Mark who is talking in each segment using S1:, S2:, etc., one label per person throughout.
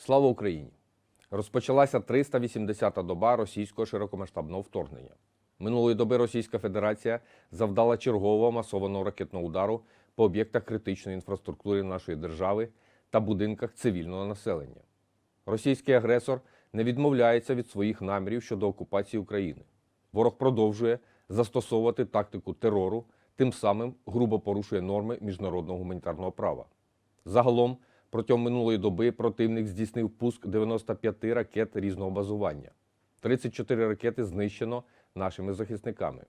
S1: Слава Україні! Розпочалася 380-та доба російського широкомасштабного вторгнення. Минулої доби Російська Федерація завдала чергового масованого ракетного удару по об'єктах критичної інфраструктури нашої держави та будинках цивільного населення. Російський агресор не відмовляється від своїх намірів щодо окупації України. Ворог продовжує застосовувати тактику терору, тим самим грубо порушує норми міжнародного гуманітарного права. Загалом, протягом минулої доби противник здійснив пуск 95 ракет різного базування. 34 ракети знищено нашими захисниками.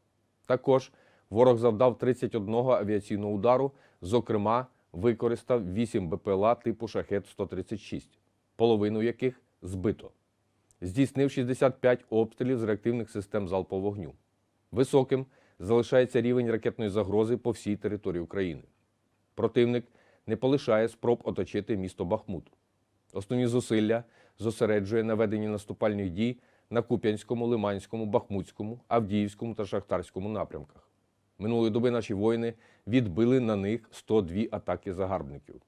S1: Також ворог завдав 31 авіаційного удару, зокрема, використав 8 БПЛА типу Шахет-136, половину яких збито. Здійснив 65 обстрілів з реактивних систем залпового вогню. Високим залишається рівень ракетної загрози по всій території України. Противник не полишає спроб оточити місто Бахмут. Основні зусилля зосереджує на веденні наступальних дій на Куп'янському, Лиманському, Бахмутському, Авдіївському та Шахтарському напрямках. Минулої доби наші воїни відбили на них 102 атаки загарбників.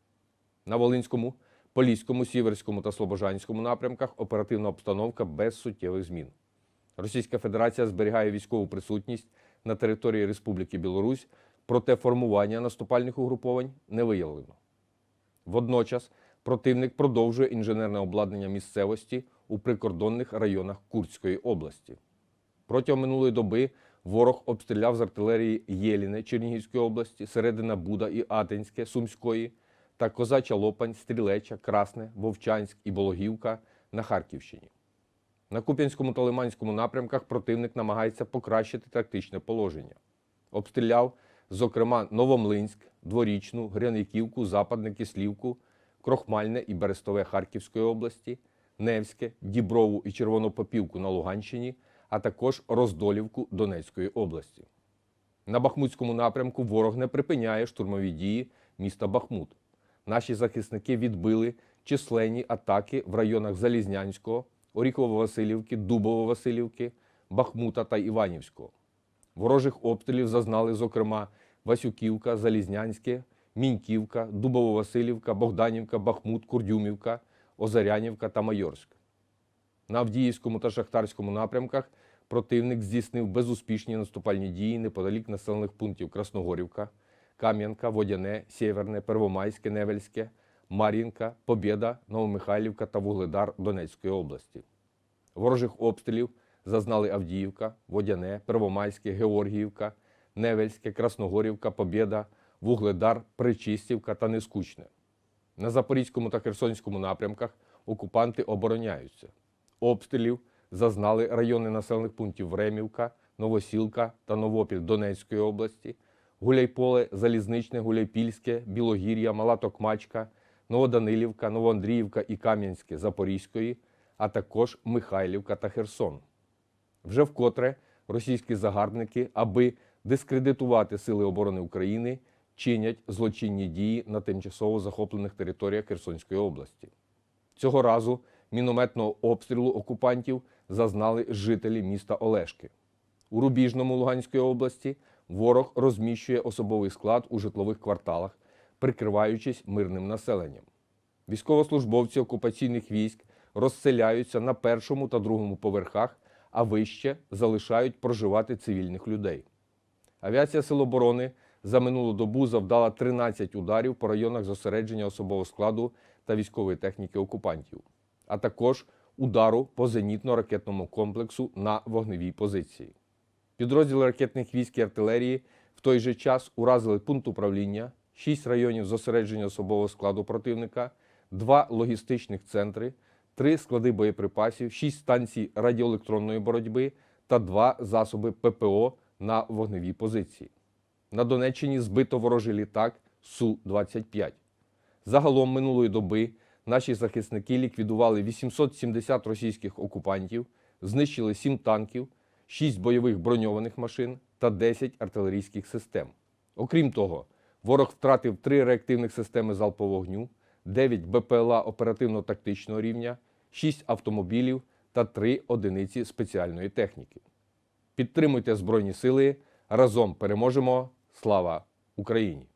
S1: На Волинському, Поліському, Сіверському та Слобожанському напрямках оперативна обстановка без суттєвих змін. Російська Федерація зберігає військову присутність на території Республіки Білорусь, проте формування наступальних угруповань не виявлено. Водночас противник продовжує інженерне обладнання місцевості у прикордонних районах Курської області. Протягом минулої доби ворог обстріляв з артилерії Єліне Чернігівської області, Середина Буда і Атинське Сумської та Козача Лопань, Стрілеча, Красне, Вовчанськ і Бологівка на Харківщині. На Куп'янському та Лиманському напрямках противник намагається покращити тактичне положення. Обстріляв, зокрема, Новомлинськ, Дворічну, Гряниківку, Западне Кислівку, Крохмальне і Берестове Харківської області, Невське, Діброву і Червонопопівку на Луганщині, а також Роздолівку Донецької області. На Бахмутському напрямку ворог не припиняє штурмові дії міста Бахмут. Наші захисники відбили численні атаки в районах Залізнянського, Оріхово-Василівки, Дубово-Василівки, Бахмута та Іванівського. Ворожих обстрілів зазнали, зокрема, Васюківка, Залізнянське, Міньківка, Дубово-Василівка, Богданівка, Бахмут, Курдюмівка, Озарянівка та Майорськ. На Авдіївському та Шахтарському напрямках противник здійснив безуспішні наступальні дії неподалік населених пунктів Красногорівка, Кам'янка, Водяне, Сєверне, Первомайське, Невельське, Мар'їнка, Побєда, Новомихайлівка та Вугледар Донецької області. Ворожих обстрілів зазнали Авдіївка, Водяне, Первомайське, Георгіївка, Невельське, Красногорівка, Побєда, Вугледар, Причистівка та Нескучне. На Запорізькому та Херсонському напрямках окупанти обороняються. Обстрілів зазнали райони населених пунктів Времівка, Новосілка та Новопіль Донецької області, Гуляйполе, Залізничне, Гуляйпільське, Білогір'я, Мала Токмачка, Новоданилівка, Новоандріївка і Кам'янське Запорізької, а також Михайлівка та Херсон. Вже вкотре російські загарбники, аби дискредитувати Сили оборони України, чинять злочинні дії на тимчасово захоплених територіях Херсонської області. Цього разу мінометного обстрілу окупантів зазнали жителі міста Олешки. У Рубіжному Луганської області ворог розміщує особовий склад у житлових кварталах, прикриваючись мирним населенням. Військовослужбовці окупаційних військ розселяються на першому та другому поверхах, а вище залишають проживати цивільних людей. Авіація Сил оборони за минулу добу завдала 13 ударів по районах зосередження особового складу та військової техніки окупантів, а також удару по зенітно-ракетному комплексу на вогневій позиції. Підрозділи ракетних військ і артилерії в той же час уразили пункт управління, 6 районів зосередження особового складу противника, 2 логістичних центри, 3 склади боєприпасів, 6 станцій радіоелектронної боротьби та 2 засоби ППО на вогневій позиції. На Донеччині збито ворожий літак Су-25. Загалом минулої доби наші захисники ліквідували 870 російських окупантів, знищили 7 танків, 6 бойових броньованих машин та 10 артилерійських систем. Окрім того, ворог втратив 3 реактивних системи залпового вогню, 9 БПЛА оперативно-тактичного рівня, 6 автомобілів та 3 одиниці спеціальної техніки. Підтримуйте Збройні Сили. Разом переможемо. Слава Україні!